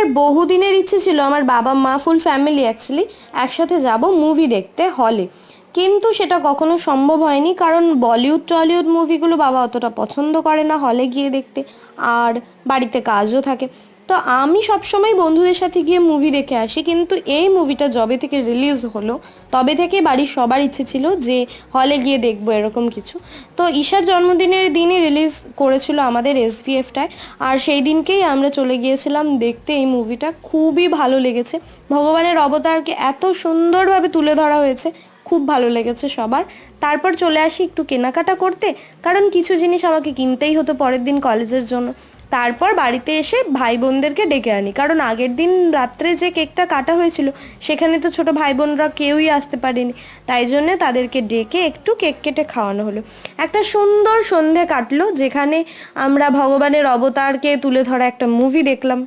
আমার বহুদিনের ইচ্ছে ছিল, আমার বাবা মা ফুল ফ্যামিলি অ্যাকচুয়ালি একসাথে যাব মুভি দেখতে হলে কিন্তু সেটা কখনো সম্ভব হয়নি, কারণ বলিউড টলিউড মুভিগুলো বাবা অতটা পছন্দ করে না হলে গিয়ে দেখতে। আর বাড়িতে কাজও থাকে। তো আমি সবসময় বন্ধুদের সাথে গিয়ে মুভি দেখে আসি, কিন্তু এই মুভিটা যবে থেকে রিলিজ হলো, তবে থেকে বাড়ির সবার ইচ্ছে ছিল যে হলে গিয়ে দেখব এরকম কিছু। তো ঈশার জন্মদিনের দিনই রিলিজ করেছিল আমাদের এসভিএফটায় আর সেই দিনকেই আমরা চলে গিয়েছিলাম দেখতে এই মুভিটা খুবই ভালো লেগেছে। ভগবানের অবতারকে এত সুন্দরভাবে তুলে ধরা হয়েছে, খুব ভালো লেগেছে সবার। তারপর চলে আসি একটু কেনাকাটা করতে, কারণ কিছু জিনিস আমাকে কিনতেই হতো পরের দিন কলেজের জন্য। তারপর বাড়িতে এসে ভাই বোনদেরকে ডেকে আনি। কারণ আগের দিন রাত্রে যে কেকটা কাটা হয়েছিল, সেখানে তো ছোট ভাই বোনরা কেউই আসতে পারেনি। তাই জন্যে তাদেরকে ডেকে একটু কেক কেটে খাওয়ানো হলো। একটা সুন্দর সন্ধে কাটলো, যেখানে আমরা ভগবানের অবতারকে তুলে ধরা একটা মুভি দেখলাম।